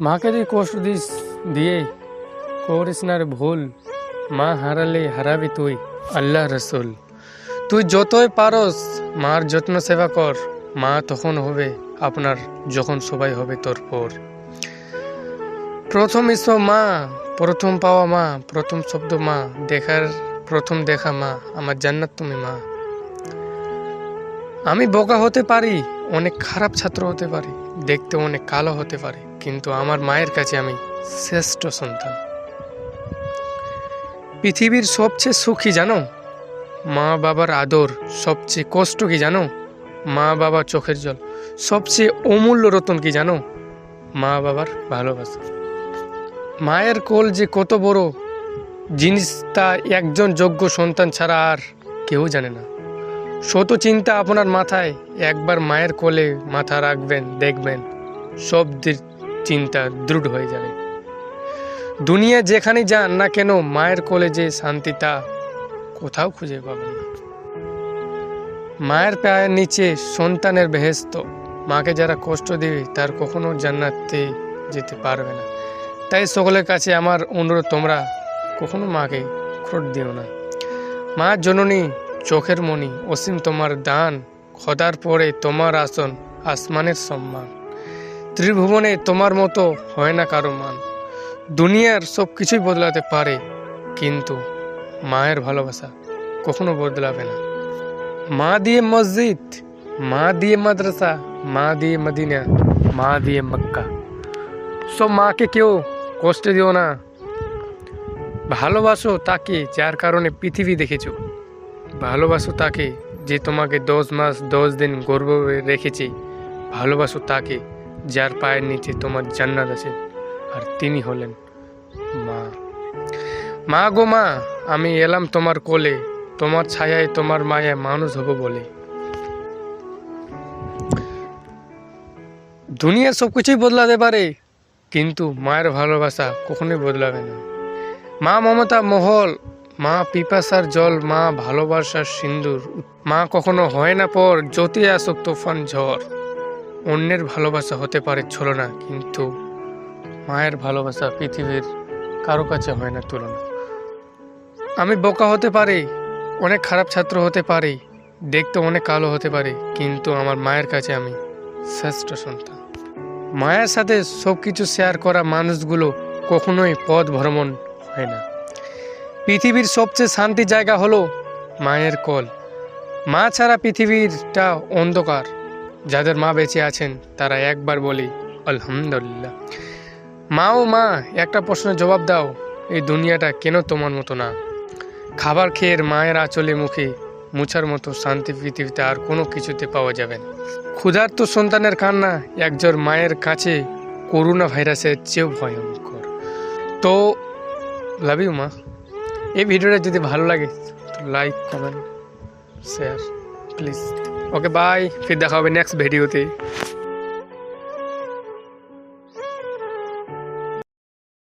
মাকে তুই কষ্ট দিস, দিয়ে করিস ভুল। মা হারালে হারাবি তুই, আল্লাহ রসুল। তুই যতই পারস, মার যত্ন সেবা কর, মা তখন হবে আপনার, যখন সবাই হবে তোর পর। প্রথম ঈশ্বর মা, প্রথম পাওয়া মা, প্রথম শব্দ মা, দেখার, প্রথম দেখা মা, আমার জান্নাত তুমি মা। আমি বোকা হতে পারি, অনেক খারাপ ছাত্র হতে পারি, দেখতে অনেক কালো হতে পারি, কিন্তু আমার মায়ের কাছে আমি শ্রেষ্ঠ সন্তান। পৃথিবীর সবচেয়ে সুখী জানো? মা বাবার আদর সবচেয়ে কষ্ট কি জানো? মা বাবা চোখের জল সবচেয়ে অমূল্য রতন কি জানো? মা বাবার ভালোবাসা। মায়ের কোল যে কত বড়, জিনিস তা একজন যোগ্য সন্তান ছাড়া আর কেউ জানে না। শত চিন্তা আপনার মাথায়, একবার মায়ের কোলে মাথা রাখবেন, দেখবেন সব চিন্তা দৃঢ় হয়ে যাবে। দুনিয়া যেখানে যান না কেন, মায়ের কোলে যে শান্তি তা কোথাও খুঁজে পাবেন না। মায়ের পায়ের নিচে সন্তানের বেহেস্ত মাকে যারা কষ্ট দেবে, তার কখনো জান্নাতে যেতে পারবে না। তাই সকলের কাছে আমার অনুরোধ, তোমরা কখনো মাকে ক্রোট দিও না। মা জননী চোখের মণি, অসীম তোমার দান, খদার পরে তোমার আসন, আসমানের সম্মান। ত্রিভুবনে তোমার মতো হয় না কারও মান। দুনিয়ার সব কিছুই বদলাতে পারে, কিন্তু মায়ের ভালোবাসা কখনো বদলাবে না। মা দিয়ে মসজিদ, মা দিয়ে মাদ্রাসা, মা দিয়ে মদিনা, মা দিয়ে মক্কা। সব মাকে কেউ কষ্ট দিও না। ভালোবাসো তাকে যার কারণে পৃথিবী দেখেছ। ভালোবাসো তাকে যে তোমাকে দশ মাস, দশ দিন গর্ব রেখেছে। ভালোবাসো তাকে যার পায়ের নিচে তোমার জান্নাত আছে। আর তিনি হলেন মা। মা গো মা, আমি এলাম তোমার কোলে। তোমার ছায়ায় তোমার মায়ায় মানুষ হব বলে। দুনিয়ার সব কিছুই বদলাতে পারে, কিন্তু মায়ের ভালোবাসা কখনোই বদলাবে না। মা মমতা মহল মা পিপাসার জল, মা ভালোবাসার সিন্দুর। মা কখনো হয় না পর যতই আসুক তুফান ঝড়। অন্যের ভালোবাসা হতে পারে ছলনা, কিন্তু মায়ের ভালোবাসা পৃথিবীর কারও কাছে হয় না তুলনা। আমি বোকা হতে পারি, অনেক খারাপ ছাত্র হতে পারি, দেখতে অনেক কালো হতে পারি, কিন্তু আমার মায়ের কাছে আমি শ্রেষ্ঠ সন্তান। মায়ের সাথে সব কিছু শেয়ার করা মানুষগুলো কখনোই পথ ভ্রমণ হয় না। পৃথিবীর সবচেয়ে শান্তি জায়গা হলো মায়ের কোল। মা ছাড়া পৃথিবীরটা অন্ধকার। যাদের মা বেঁচে আছেন, তারা একবার বলি, আলহামদুলিল্লাহ। মা ও মা, একটা প্রশ্নের জবাব দাও, এই দুনিয়াটা কেন তোমার মতো না? খাবার খেয়ে মায়ের আঁচলে মুখে মুছার মতো শান্তি পৃথিবীতে আর কোনো কিছুতে পাওয়া যাবে না। ক্ষুধার্ত সন্তানের কান্না একজন মায়ের কাছে করোনা ভাইরাসের চেয়েও ভয়ঙ্কর। তো লাভ ইউ মা। এই ভিডিওটা যদি ভালো লাগে like comment share please okay bye ফির দেখা হবে নেক্সট ভিডিওতে